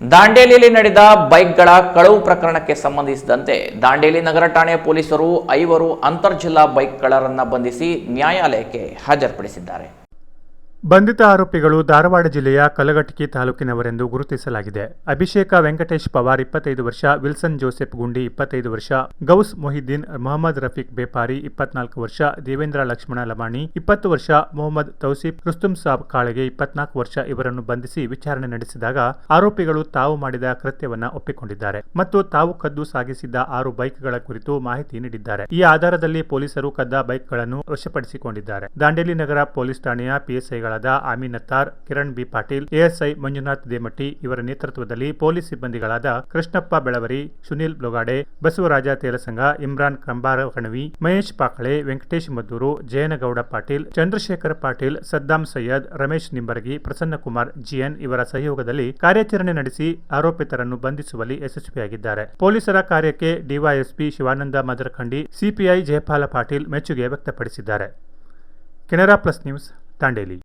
ದಾಂಡೇಲಿಯಲ್ಲಿ ನಡೆದ ಬೈಕ್ಗಳ ಕಳವು ಪ್ರಕರಣಕ್ಕೆ ಸಂಬಂಧಿಸಿದಂತೆ ದಾಂಡೇಲಿ ನಗರ ಠಾಣೆ ಪೊಲೀಸರು ಐವರು ಅಂತರ್ಜಿಲ್ಲಾ ಬೈಕ್ಗಳರನ್ನು ಬಂಧಿಸಿ ನ್ಯಾಯಾಲಯಕ್ಕೆ ಹಾಜರುಪಡಿಸಿದ್ದಾರೆ. ಬಂಧಿತ ಆರೋಪಿಗಳು ಧಾರವಾಡ ಜಿಲ್ಲೆಯ ಕಲಘಟಕಿ ತಾಲೂಕಿನವರೆಂದು ಗುರುತಿಸಲಾಗಿದೆ. ಅಭಿಷೇಕ ವೆಂಕಟೇಶ್ ಪವಾರ್ ಇಪ್ಪತ್ತೈದು ವರ್ಷ, ವಿಲ್ಸನ್ ಜೋಸೆಫ್ ಗುಂಡಿ ಇಪ್ಪತ್ತೈದು ವರ್ಷ, ಗೌಸ್ ಮೊಹಿದ್ದೀನ್ ಮೊಹಮ್ಮದ್ ರಫೀಕ್ ಬೇಪಾರಿ ಇಪ್ಪತ್ನಾಲ್ಕು ವರ್ಷ, ದೇವೇಂದ್ರ ಲಕ್ಷ್ಮಣ ಲಮಾಣಿ ಇಪ್ಪತ್ತು ವರ್ಷ, ಮೊಹಮ್ಮದ್ ತೌಸೀಫ್ ರುಸ್ತುಂ ಸಾಬ್ ಕಾಳಗೆ ಇಪ್ಪತ್ನಾಲ್ಕು ವರ್ಷ ಇವರನ್ನು ಬಂಧಿಸಿ ವಿಚಾರಣೆ ನಡೆಸಿದಾಗ ಆರೋಪಿಗಳು ತಾವು ಮಾಡಿದ ಕೃತ್ಯವನ್ನ ಒಪ್ಪಿಕೊಂಡಿದ್ದಾರೆ. ಮತ್ತು ತಾವು ಕದ್ದು ಸಾಗಿಸಿದ್ದ ಆರು ಬೈಕ್ಗಳ ಕುರಿತು ಮಾಹಿತಿ ನೀಡಿದ್ದಾರೆ. ಈ ಆಧಾರದಲ್ಲಿ ಪೊಲೀಸರು ಕದ್ದ ಬೈಕ್ಗಳನ್ನು ವಶಪಡಿಸಿಕೊಂಡಿದ್ದಾರೆ. ದಾಂಡೇಲಿ ನಗರ ಪೊಲೀಸ್ ಠಾಣೆಯ ಪಿಎಸ್ಐಗಳಾದ ಆಮೀನ್ ಅತ್ತಾರ್ ಕಿರಣ್ ಬಿ. ಪಾಟೀಲ್, ಎಎಸ್ಐ ಮಂಜುನಾಥ್ ದೇಮಟ್ಟಿ ಇವರ ನೇತೃತ್ವದಲ್ಲಿ ಪೊಲೀಸ್ ಸಿಬ್ಬಂದಿಗಳಾದ ಕೃಷ್ಣಪ್ಪ ಬೆಳವರಿ, ಸುನೀಲ್ ಲೊಗಾಡೆ, ಬಸವರಾಜ ತೇಲಸಂಗ, ಇಮ್ರಾನ್ ಕಂಬಾರ ಕಣವಿ ಮಹೇಶ್ ಪಾಕಳೆ, ವೆಂಕಟೇಶ್ ಮದ್ದೂರು, ಜಯನಗೌಡ ಪಾಟೀಲ್, ಚಂದ್ರಶೇಖರ್ ಪಾಟೀಲ್, ಸದ್ದಾಂ ಸೈಯದ್, ರಮೇಶ್ ನಿಂಬರ್ಗಿ, ಪ್ರಸನ್ನಕುಮಾರ್ ಜಿಎನ್ ಇವರ ಸಹಯೋಗದಲ್ಲಿ ಕಾರ್ಯಾಚರಣೆ ನಡೆಸಿ ಆರೋಪಿತರನ್ನು ಬಂಧಿಸುವಲ್ಲಿ ಯಶಸ್ವಿಯಾಗಿದ್ದಾರೆ. ಪೊಲೀಸರ ಕಾರ್ಯಕ್ಕೆ ಡಿವೈಎಸ್ಪಿ ಶಿವಾನಂದ ಮದರಖಂಡಿ, ಸಿಪಿಐ ಜಯಪಾಲ ಪಾಟೀಲ್ ಮೆಚ್ಚುಗೆ ವ್ಯಕ್ತಪಡಿಸಿದ್ದಾರೆ. Canara plus news Dandeli